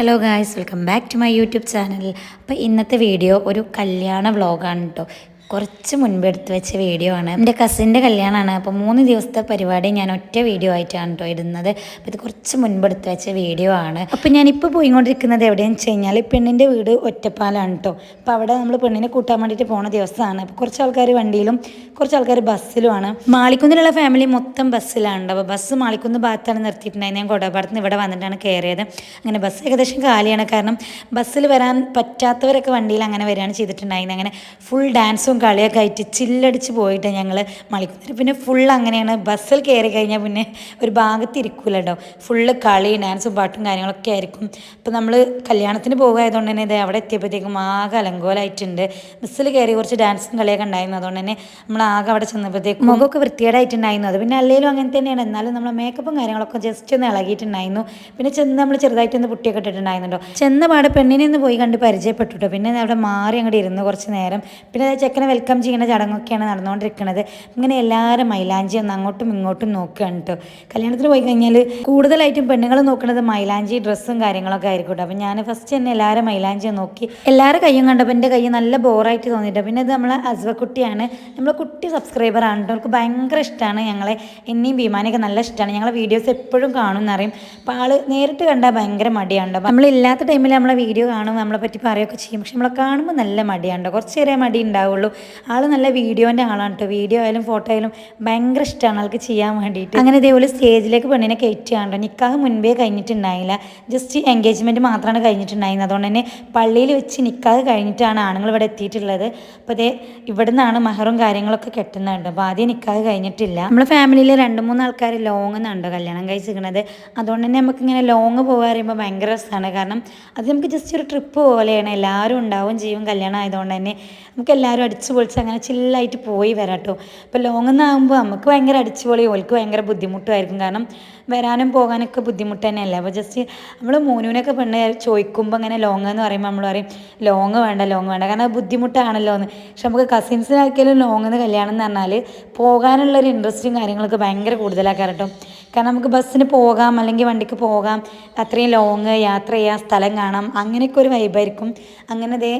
Hello guys welcome back to my YouTube channel അപ്പോൾ ഇന്നത്തെ video ഒരു കല്യാണ വ്ളോഗാണ് കേട്ടോ കുറച്ച് മുൻപ് എടുത്ത് വെച്ച വീഡിയോ ആണ്. എന്റെ കസിന്റെ കല്യാണമാണ്. അപ്പോൾ മൂന്ന് ദിവസത്തെ പരിപാടി ഞാൻ ഒറ്റ വീഡിയോ ആയിട്ടാണ് കേട്ടോ ഇടുന്നത്. അപ്പോൾ ഇത് കുറച്ച് മുൻപ് എടുത്ത് വെച്ച വീഡിയോ ആണ്. അപ്പോൾ ഞാനിപ്പോൾ പോയിക്കൊണ്ടിരിക്കുന്നത് എവിടെയെന്ന് വെച്ച് കഴിഞ്ഞാൽ പെണ്ണിന്റെ വീട് ഒറ്റപ്പാലാണ് കേട്ടോ അപ്പോൾ അവിടെ നമ്മൾ പെണ്ണിനെ കൂട്ടാൻ വേണ്ടിയിട്ട് പോണ ദിവസമാണ്. അപ്പോൾ കുറച്ച് ആൾക്കാർ വണ്ടിയിലും കുറച്ച് ആൾക്കാർ ബസ്സിലുമാണ് മാളിക്കുന്നിലുള്ള ഫാമിലി മൊത്തം ബസ്സിലാണ് അപ്പോൾ ബസ് മാളിക്കുന്ന് ഭാഗത്താണ് നിർത്തിയിട്ടുണ്ടായിരുന്നത്. ഞാൻ കൊടപാടത്ത് നിന്ന് ഇവിടെ വന്നിട്ടാണ് കയറിയത്. അങ്ങനെ ബസ് ഏകദേശം കാലിയാണ്. കാരണം ബസ്സിൽ വരാൻ പറ്റാത്തവരൊക്കെ വണ്ടിയിൽ അങ്ങനെ വരികയാണ് ചെയ്തിട്ടുണ്ടായിരുന്നത്. അങ്ങനെ ഫുൾ ഡാൻസും കളിയൊക്കെ ആയിട്ട് ചില്ലടിച്ച് പോയിട്ട് ഞങ്ങൾ മളിക്കുന്നത് പിന്നെ ഫുൾ അങ്ങനെയാണ്. ബസ്സിൽ കയറി കഴിഞ്ഞാൽ പിന്നെ ഒരു ഭാഗത്ത് ഇരിക്കൂല കേട്ടോ ഫുള്ള് കളി ഡാൻസും പാട്ടും കാര്യങ്ങളൊക്കെ ആയിരിക്കും. അപ്പോൾ നമ്മൾ കല്യാണത്തിന് പോകുമായതുകൊണ്ട് തന്നെ ഇത് അവിടെ എത്തിയപ്പോഴത്തേക്കും ആകെ അലങ്കോലായിട്ടുണ്ട്. ബസ്സിൽ കയറി കുറച്ച് ഡാൻസും കളിയൊക്കെ ഉണ്ടായിരുന്നു. അതുകൊണ്ട് തന്നെ നമ്മൾ ആകെ അവിടെ ചെന്നപ്പോഴത്തേക്കും മുഖമൊക്കെ വൃത്തികേടായിട്ടുണ്ടായിരുന്നു. അത് പിന്നെ അല്ലെങ്കിലും അങ്ങനെ തന്നെയാണ്. എന്നാലും നമ്മൾ മേക്കപ്പും കാര്യങ്ങളൊക്കെ ജസ്റ്റ് ഒന്ന് ഇളകിയിട്ടുണ്ടായിരുന്നു. പിന്നെ ചെന്ന് നമ്മൾ ചെറുതായിട്ടൊന്ന് പുട്ടിയൊക്കെ ഇട്ടിട്ടുണ്ടായിരുന്നുണ്ടോ ചെന്ന പാടെ പെണ്ണിനെ ഒന്ന് പോയി കണ്ട് പരിചയപ്പെട്ടു കേട്ടോ പിന്നെ അവിടെ മാറി അങ്ങോട്ട് ഇരുന്ന് കുറച്ച് നേരം. പിന്നെ ചെക്കനെ വെൽക്കം ചെയ്യുന്ന ചടങ്ങൊക്കെയാണ് നടന്നുകൊണ്ടിരിക്കുന്നത്. ഇങ്ങനെ എല്ലാവരും മൈലാഞ്ചി ഒന്ന് അങ്ങോട്ടും ഇങ്ങോട്ടും നോക്കുകയാണ് കേട്ടോ കല്യാണത്തിന് പോയി കഴിഞ്ഞാൽ കൂടുതലായിട്ടും പെണ്ണുങ്ങൾ നോക്കുന്നത് മൈലാഞ്ചി ഡ്രസ്സും കാര്യങ്ങളൊക്കെ ആയിരിക്കും കേട്ടോ അപ്പം ഞാൻ ഫസ്റ്റ് തന്നെ എല്ലാവരും മൈലാഞ്ചി നോക്കി. എല്ലാവരും കയ്യും കണ്ടപ്പോൾ എന്റെ കൈ നല്ല ബോറായിട്ട് തോന്നിയിട്ട് പിന്നെ ഇത് നമ്മളെ അസ്വക്കുട്ടിയാണ്. നമ്മളെ കുട്ടി സബ്സ്ക്രൈബറാണ് കേട്ടോ അവൾക്ക് ഭയങ്കര ഇഷ്ടമാണ് ഞങ്ങളെ. എന്നെയും ഭീമാനെയൊക്കെ നല്ല ഇഷ്ടമാണ് ഞങ്ങളെ വീഡിയോസ് എപ്പോഴും കാണും എന്നറിയും അപ്പോൾ ആൾ നേരിട്ട് കണ്ടാൽ ഭയങ്കര മടിയാണ് നമ്മളില്ലാത്ത ടൈമിൽ നമ്മളെ വീഡിയോ കാണും നമ്മളെ പറ്റി പറയുകയൊക്കെ ചെയ്യും. പക്ഷെ നമ്മളെ കാണുമ്പോൾ നല്ല മടിയാണ് കുറച്ച് നേരം മടി ഉണ്ടാവുള്ളൂ. ആൾ നല്ല വീഡിയോന്റെ ആളാണ് കേട്ടോ വീഡിയോ ആയാലും ഫോട്ടോ ആയാലും ഭയങ്കര ഇഷ്ടമാണ് ആൾക്ക് ചെയ്യാൻ വേണ്ടിയിട്ട്. അങ്ങനെ ഇതേപോലെ സ്റ്റേജിലേക്ക് പെണ്ണിനെ കയറ്റുകയാണ്ടോ നിക്കാഹ് മുൻപേ കഴിഞ്ഞിട്ടുണ്ടായില്ല. ജസ്റ്റ് എൻഗേജ്മെന്റ് മാത്രമാണ് കഴിഞ്ഞിട്ടുണ്ടായിരുന്നത്. അതുകൊണ്ട് തന്നെ പള്ളിയിൽ വെച്ച് നിക്കാഹ് കഴിഞ്ഞിട്ടാണ് ആണുങ്ങൾ ഇവിടെ എത്തിയിട്ടുള്ളത്. അപ്പോൾ അതേ ഇവിടെ നിന്നാണ് മഹറും കാര്യങ്ങളൊക്കെ കെട്ടുന്നുണ്ട് അപ്പോൾ ആദ്യം നിക്കാഹ് കഴിഞ്ഞിട്ടില്ല. നമ്മൾ ഫാമിലിയിലെ രണ്ട് മൂന്ന് ആൾക്കാർ ലോങ് എന്നുണ്ടോ കല്യാണം കഴിച്ചിരിക്കുന്നത്. അതുകൊണ്ട് തന്നെ നമുക്കിങ്ങനെ ലോങ് പോകുക പറയുമ്പോൾ ഭയങ്കര രസമാണ് കാരണം അത് നമുക്ക് ജസ്റ്റ് ഒരു ട്രിപ്പ് പോലെയാണ്. എല്ലാവരും ഉണ്ടാവും ചെയ്യും കല്യാണം ആയതുകൊണ്ട് തന്നെ. നമുക്ക് എല്ലാവരും അടിച്ചു പൊളിച്ച് അങ്ങനെ ചില്ലായിട്ട് പോയി വരാം കേട്ടോ ഇപ്പോൾ ലോങ് നിന്നാകുമ്പോൾ നമുക്ക് ഭയങ്കര അടിച്ചു പൊളി ഓൾക്ക് ഭയങ്കര ബുദ്ധിമുട്ടുമായിരിക്കും. കാരണം വരാനും പോകാനൊക്കെ ബുദ്ധിമുട്ട് തന്നെയല്ലേ? അപ്പോൾ ജസ്റ്റ് നമ്മൾ മോനുവിനൊക്കെ പെണ്ണ് ചോദിക്കുമ്പോൾ അങ്ങനെ ലോങ് എന്ന് പറയുമ്പോൾ നമ്മൾ പറയും ലോങ് വേണ്ട ലോങ് വേണ്ട. കാരണം അത് ബുദ്ധിമുട്ടാണല്ലോ എന്ന്. പക്ഷെ നമുക്ക് കസിൻസിനാക്കിയാലും ലോങ് എന്ന് കല്യാണം എന്ന് പറഞ്ഞാൽ പോകാനുള്ളൊരു ഇൻട്രസ്റ്റും കാര്യങ്ങളൊക്കെ ഭയങ്കര കൂടുതലാക്കാറ് കേട്ടോ കാരണം നമുക്ക് ബസ്സിന് പോകാം അല്ലെങ്കിൽ വണ്ടിക്ക് പോകാം അത്രയും ലോങ് യാത്ര ചെയ്യാം സ്ഥലം കാണാം അങ്ങനെയൊക്കെ ഒരു വൈബായിരിക്കും അങ്ങനെ ദേ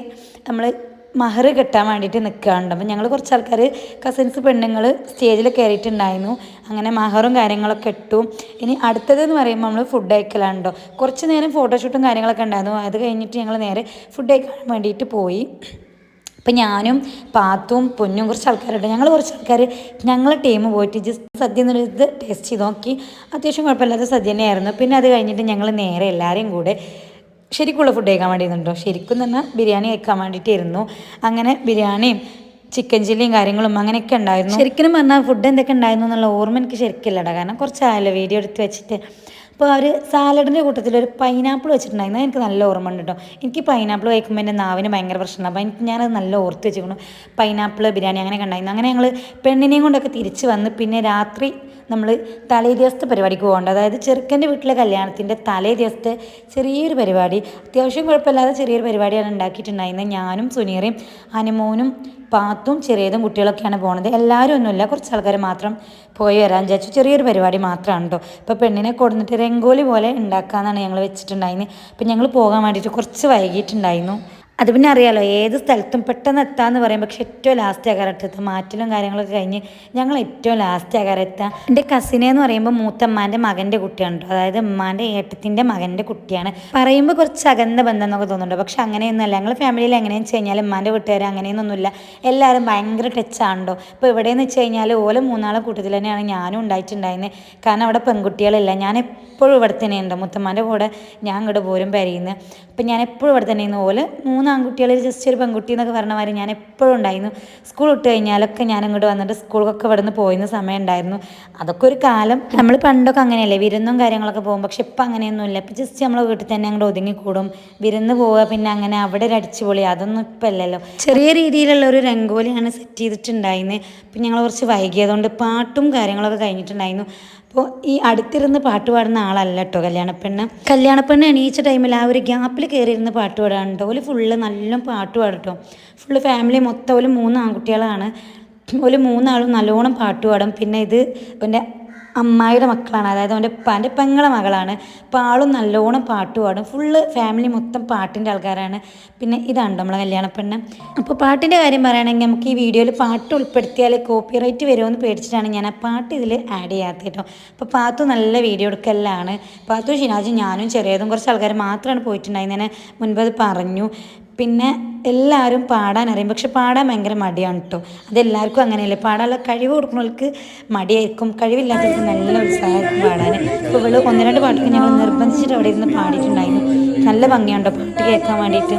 നമ്മൾ മഹർ കെട്ടാൻ വേണ്ടിയിട്ട് നിൽക്കാറുണ്ട് അപ്പം ഞങ്ങൾ കുറച്ച് ആൾക്കാർ കസിൻസ് പെണ്ണുങ്ങൾ സ്റ്റേജിൽ കയറിയിട്ടുണ്ടായിരുന്നു അങ്ങനെ മഹറും കാര്യങ്ങളൊക്കെ ഇട്ടു. ഇനി അടുത്തതെന്ന് പറയുമ്പോൾ നമ്മൾ ഫുഡ് അയക്കലാണ്ടോ കുറച്ച് നേരം ഫോട്ടോഷൂട്ടും കാര്യങ്ങളൊക്കെ ഉണ്ടായിരുന്നു. അത് കഴിഞ്ഞിട്ട് ഞങ്ങൾ നേരെ ഫുഡ് അയക്കാൻ വേണ്ടിയിട്ട് പോയി. അപ്പം ഞാനും പാത്തും പൊന്നും കുറച്ച് ആൾക്കാരുണ്ട്. ഞങ്ങൾ കുറച്ച് ആൾക്കാർ ഞങ്ങൾ ടീം പോയിട്ട് ജസ്റ്റ് സദ്യ ഇത് ടേസ്റ്റ് ചെയ്ത് നോക്കി. അത്യാവശ്യം കുഴപ്പമില്ലാത്ത സദ്യ തന്നെയായിരുന്നു. പിന്നെ അത് കഴിഞ്ഞിട്ട് ഞങ്ങൾ നേരെ എല്ലാവരെയും കൂടെ ശരിക്കുള്ള ഫുഡ് കഴിക്കാൻ വേണ്ടി നിന്നുണ്ടോ ശരിക്കും തന്നെ ബിരിയാണി കഴിക്കാൻ വേണ്ടിയിട്ടായിരുന്നു. അങ്ങനെ ബിരിയാണിയും ചിക്കൻ ചില്ലിയും കാര്യങ്ങളും അങ്ങനെയൊക്കെ ഉണ്ടായിരുന്നു. ശരിക്കും പറഞ്ഞാൽ ഫുഡ് എന്തൊക്കെ ഉണ്ടായിരുന്നു എന്നുള്ള ഓർമ്മ എനിക്ക് ശരിക്കില്ലടാ. കാരണം കുറച്ചായല്ലോ വീഡിയോ എടുത്ത് വെച്ചിട്ട്. അപ്പോൾ അവർ സാലഡിന്റെ കൂട്ടത്തിൽ ഒരു പൈനാപ്പിൾ വെച്ചിട്ടുണ്ടായിരുന്നു. എനിക്ക് നല്ല ഓർമ്മ ഉണ്ട് കേട്ടോ. എനിക്ക് പൈനാപ്പിൾ കഴിക്കുമ്പോൾ എന്റെ നാവിന് ഭയങ്കര പ്രശ്നമാണ് അപ്പോൾ എനിക്ക് ഞാനത് നല്ല ഓർത്ത് വെച്ചിരിക്കുന്നു. പൈനാപ്പിൾ ബിരിയാണി അങ്ങനെ ഉണ്ടായിരുന്നു. അങ്ങനെ ഞങ്ങൾ പെണ്ണിനെയും കൊണ്ടൊക്കെ തിരിച്ച് വന്ന് പിന്നെ രാത്രി നമ്മൾ തലേ ദിവസത്തെ പരിപാടിക്ക് പോകേണ്ടത് അതായത് ചെറുക്കന്റെ വീട്ടിലെ കല്യാണത്തിന്റെ തലേ ദിവസത്തെ ചെറിയൊരു പരിപാടി. അത്യാവശ്യം കുഴപ്പമില്ലാതെ ചെറിയൊരു പരിപാടിയാണ് ഉണ്ടാക്കിയിട്ടുണ്ടായിരുന്നത്. ഞാനും സുനീറയും ഹനുമോനും പാത്തും ചെറിയതും കുട്ടികളൊക്കെയാണ് പോണത്. എല്ലാവരും ഒന്നുമില്ല. കുറച്ച് ആൾക്കാർ മാത്രം പോയി വരാൻ വിചാരിച്ചു. ചെറിയൊരു പരിപാടി മാത്രമാണ് കേട്ടോ ഇപ്പോൾ പെണ്ണിനെ കൊടുത്തിട്ട് രംഗോലി പോലെ ഉണ്ടാക്കാമെന്നാണ് ഞങ്ങൾ വെച്ചിട്ടുണ്ടായിരുന്നത് അപ്പം ഞങ്ങൾ പോകാൻ വേണ്ടിയിട്ട് കുറച്ച് വൈകിട്ടുണ്ടായിരുന്നു അത് പിന്നെ അറിയാലോ ഏത് സ്ഥലത്തും പെട്ടെന്ന് എത്താന്ന് പറയും പക്ഷെ ഏറ്റവും ലാസ്റ്റ് ആകാരം എത്തുക. മാറ്റലും കാര്യങ്ങളൊക്കെ കഴിഞ്ഞ് ഞങ്ങൾ ഏറ്റവും ലാസ്റ്റ് ആകാരം എന്റെ കസിനെ എന്ന് പറയുമ്പോൾ മൂത്തമ്മാന്റെ മകന്റെ കുട്ടിയാണ് കേട്ടോ അതായത് ഉമ്മാന്റെ ഏട്ടത്തിന്റെ മകന്റെ കുട്ടിയാണ്. പറയുമ്പോൾ കുറച്ച് അകന്ന ബന്ധം എന്നൊക്കെ തോന്നുന്നുണ്ട്. പക്ഷെ അങ്ങനെയൊന്നുമല്ല. ഞങ്ങൾ ഫാമിലിയിൽ എങ്ങനെയെന്ന് വെച്ച് കഴിഞ്ഞാൽ ഉമ്മാന്റെ വീട്ടുകാർ അങ്ങനെയൊന്നുമില്ല. എല്ലാവരും ഭയങ്കര ടച്ചാണല്ലോ ഇപ്പോൾ ഇവിടെയെന്ന് വെച്ച് കഴിഞ്ഞാൽ ഓലെ മൂന്നാളെ കൂട്ടത്തിൽ തന്നെയാണ് ഞാനും ഉണ്ടായിട്ടുണ്ടായിരുന്നത് കാരണം അവിടെ പെൺകുട്ടികളില്ല. ഞാൻ എപ്പോഴും ഇവിടെ തന്നെയുണ്ട് മുത്തമ്മാന്റെ കൂടെ ഞാൻ ഇങ്ങോട്ട് പോരും പരിയുന്നത് അപ്പം ഞാൻ എപ്പോഴും ഇവിടെ തന്നെയായിരുന്നു ഓൽ മൂന്ന് ആൺകുട്ടികളിൽ ജസ്റ്റ് ഒരു പെൺകുട്ടി എന്നൊക്കെ പറഞ്ഞ മാതിരി ഞാൻ എപ്പോഴും ഉണ്ടായിരുന്നു. സ്കൂൾ വിട്ട് കഴിഞ്ഞാലൊക്കെ ഞാൻ ഇങ്ങോട്ട് വന്നിട്ട് സ്കൂളൊക്കെ ഇവിടെ നിന്ന് പോയിരുന്ന സമയം ഉണ്ടായിരുന്നു. അതൊക്കെ ഒരു കാലം. നമ്മൾ പണ്ടൊക്കെ അങ്ങനെയല്ലേ വിരുന്നും കാര്യങ്ങളൊക്കെ പോകും പക്ഷെ ഇപ്പം അങ്ങനെയൊന്നുമില്ല. ഇപ്പം ജസ്റ്റ് നമ്മളെ വീട്ടിൽ തന്നെ അങ്ങോട്ട് ഒതുങ്ങി കൂടും വിരുന്ന് പോവുക പിന്നെ അങ്ങനെ അവിടെ ഒരു അടിച്ചുപൊളി അതൊന്നും ഇപ്പം അല്ലല്ലോ ചെറിയ രീതിയിലുള്ള ഒരു രംഗോലിയാണ് സെറ്റ് ചെയ്തിട്ടുണ്ടായിരുന്നത് പിന്നെ ഞങ്ങൾ കുറച്ച് വൈകിയതുകൊണ്ട് പാട്ടും കാര്യങ്ങളൊക്കെ കഴിഞ്ഞിട്ടുണ്ടായിരുന്നു. അപ്പോൾ ഈ അടുത്തിരുന്ന് പാട്ട് പാടുന്ന ആളല്ല കേട്ടോ കല്യാണപ്പെണ്ണ്. കല്യാണപ്പെണ്ണ് എണീച്ച ടൈമിൽ ആ ഒരു ഗ്യാപ്പിൽ കയറിയിരുന്ന് പാട്ട് പാടാണ് കേട്ടോ ഓൽ ഫുള്ള് നല്ല പാട്ട് പാടട്ടോ. ഫുള്ള് ഫാമിലി മൊത്തം ഒരു മൂന്ന് ആൺകുട്ടികളാണ്. ഒരു മൂന്നാളും നല്ലോണം പാട്ട് പാടും. പിന്നെ ഇത് പിന്നെ അമ്മായിയുടെ മക്കളാണ്. അതായത് അവന്റെ ഉപ്പാന്റെ പെങ്ങളെ മകളാണ്. അപ്പോൾ ആളും നല്ലോണം പാട്ട് പാടും. ഫുള്ള് ഫാമിലി മൊത്തം പാട്ടിന്റെ ആൾക്കാരാണ്. പിന്നെ ഇതാണ് നമ്മളെ കല്യാണ പെണ്ണ് അപ്പോൾ പാട്ടിന്റെ കാര്യം പറയുകയാണെങ്കിൽ നമുക്ക് ഈ വീഡിയോയിൽ പാട്ട് ഉൾപ്പെടുത്തിയാൽ കോപ്പിറൈറ്റ് വരുമെന്ന് പേടിച്ചിട്ടാണ് ഞാൻ ആ പാട്ട് ഇതിൽ ആഡ് ചെയ്യാത്തത് കേട്ടോ അപ്പോൾ പാത്തു നല്ല വീഡിയോ എടുക്കലാണ്. പാത്തു ഷിനാജും ഞാനും ചെറിയതും കുറച്ച് ആൾക്കാർ മാത്രമാണ് പോയിട്ടുണ്ടായിരുന്നതിന് മുൻപ് അത് പറഞ്ഞു. പിന്നെ എല്ലാവരും പാടാൻ അറിയും. പക്ഷെ പാടാൻ ഭയങ്കര മടിയാണ് കേട്ടോ അതെല്ലാവർക്കും അങ്ങനെയല്ലേ? പാടാനുള്ള കഴിവ് കൊടുക്കുന്നവർക്ക് മടിയായിരിക്കും. കഴിവില്ലാത്തവർക്ക് നല്ല ഉത്സാഹമായിരിക്കും പാടാൻ. ഇപ്പോൾ ഇവൾ ഒന്ന് രണ്ട് പാട്ടൊക്കെ ഞങ്ങൾ നിർബന്ധിച്ചിട്ട് അവിടെ ഇരുന്ന് പാടിയിട്ടുണ്ടായിരുന്നു. നല്ല ഭംഗിയുണ്ടോ പാട്ട് കേൾക്കാൻ വേണ്ടിയിട്ട്.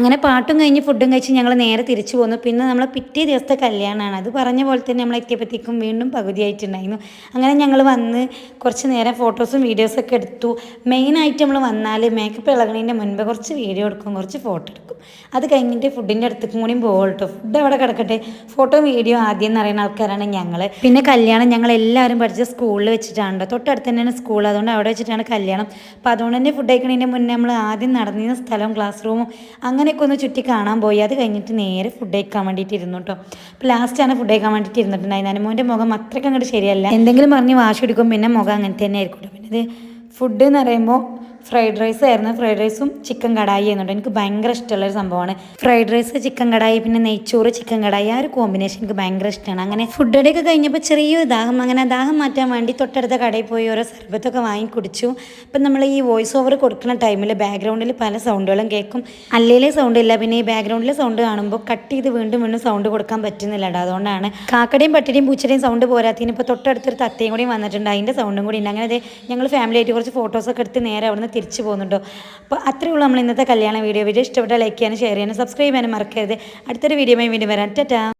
അങ്ങനെ പാട്ടും കഴിഞ്ഞ് ഫുഡും കഴിച്ച് ഞങ്ങൾ നേരെ തിരിച്ചു പോന്നു. പിന്നെ നമ്മൾ പിറ്റേ ദിവസത്തെ കല്യാണമാണ് അത് പറഞ്ഞ പോലെ തന്നെ നമ്മൾ എത്തിയപ്പോഴത്തേക്കും വീണ്ടും പകുതിയായിട്ടുണ്ടായിരുന്നു. അങ്ങനെ ഞങ്ങൾ വന്ന് കുറച്ച് നേരം ഫോട്ടോസും വീഡിയോസും ഒക്കെ എടുത്തു. മെയിനായിട്ട് നമ്മൾ വന്നാൽ മേക്കപ്പ് ഇളകണതിന്റെ മുൻപ് കുറച്ച് വീഡിയോ എടുക്കും കുറച്ച് ഫോട്ടോ എടുക്കും. അത് കഴിഞ്ഞിട്ട് ഫുഡിന്റെ അടുത്തേക്കും കൂടി പോകും ഫുഡ് അവിടെ കിടക്കട്ടെ? ഫോട്ടോ വീഡിയോ ആദ്യം എന്ന് പറയുന്ന ആൾക്കാരാണ് ഞങ്ങൾ പിന്നെ കല്യാണം ഞങ്ങൾ എല്ലാവരും പഠിച്ച സ്കൂളിൽ വെച്ചിട്ടാണ് തൊട്ടടുത്ത് തന്നെയാണ് സ്കൂൾ അതുകൊണ്ട് അവിടെ വെച്ചിട്ടാണ് കല്യാണം. അപ്പോൾ അതുകൊണ്ട് തന്നെ ഫുഡ് കഴിക്കണതിന്റെ മുന്നേ നമ്മൾ ആദ്യം നടന്നിരുന്ന സ്ഥലവും ക്ലാസ് റൂമും അങ്ങനെയൊക്കെ ഒന്ന് ചുറ്റി കാണാൻ പോയി. അത് കഴിഞ്ഞിട്ട് നേരെ ഫുഡ് കഴിക്കാൻ വേണ്ടിയിട്ട് ഇരുന്നു കേട്ടോ അപ്പോൾ ലാസ്റ്റാണ് ഫുഡ് കഴിക്കാൻ വേണ്ടിയിട്ട് ഇരുന്നിട്ടുണ്ടായിരുന്നു അനുമോന്റെ മുഖം അത്രയ്ക്ക് അങ്ങോട്ട് ശരിയല്ല. എന്തെങ്കിലും പറഞ്ഞ് വാശി എടുക്കും പിന്നെ മുഖം അങ്ങനെ തന്നെ ആയിരിക്കും പിന്നെ ഇത് ഫുഡ് എന്ന് പറയുമ്പോൾ ഫ്രൈഡ് റൈസ് ആയിരുന്നു. ഫ്രൈഡ് റൈസും ചിക്കൻ കടായി എന്നുണ്ട് എനിക്ക് ഭയങ്കര ഇഷ്ടമുള്ളൊരു സംഭവമാണ്. ഫ്രൈഡ് റൈസ് ചിക്കൻ കടായി പിന്നെ നെയ്ച്ചോറ് ചിക്കൻ കടായി ആ ഒരു കോമ്പിനേഷൻ എനിക്ക് ഭയങ്കര ഇഷ്ടമാണ്. അങ്ങനെ ഫുഡ് ഒക്കെ കഴിഞ്ഞപ്പോൾ ചെറിയൊരു ദാഹം അങ്ങനെ ദാഹം മാറ്റാൻ വേണ്ടി തൊട്ടടുത്ത കടയിൽ പോയി ഓരോ സർബത്തൊക്കെ വാങ്ങി കുടിച്ചു. അപ്പം നമ്മൾ ഈ വോയിസ് ഓവർ കൊടുക്കുന്ന ടൈമിൽ ബാക്ക്ഗ്രൗണ്ടിൽ പല സൗണ്ടുകളും കേൾക്കും. അല്ലേലേ സൗണ്ട് ഇല്ല. പിന്നെ ഈ ബാക്ക്ഗ്രൗണ്ടിലെ സൗണ്ട് കാണുമ്പോൾ കട്ട് ചെയ്ത് വീണ്ടും വീണ്ടും സൗണ്ട് കൊടുക്കാൻ പറ്റുന്നില്ല അതുകൊണ്ടാണ് കാക്കടയും പട്ടിയും പൂച്ചയുടെയും സൗണ്ട് പോരാത്തിന് ഇപ്പോൾ തൊട്ടടുത്തൊരു തത്തയും കൂടി വന്നിട്ടുണ്ട്. അതിന്റെ സൗണ്ടും കൂടി ഉണ്ട്. അങ്ങനെ അതെ ഞങ്ങൾ ഫാമിലി ആയിട്ട് കുറച്ച് ഫോട്ടോസൊക്കെ എടുത്ത് നേരെ അവിടുന്ന് തിരിച്ചു പോകുന്നുണ്ടോ? അപ്പോൾ അത്രയേ ഉള്ളൂ നമ്മൾ ഇന്നത്തെ കല്യാണ വീഡിയോ. വീഡിയോ ഇഷ്ടപ്പെട്ടാൽ ലൈക്ക് ചെയ്യാനും ഷെയർ ചെയ്യാനും സബ്സ്ക്രൈബ് ചെയ്യാനും മറക്കരുത്. അടുത്തൊരു വീഡിയോയുമായി വീണ്ടും വരാം. ടാറ്റാ.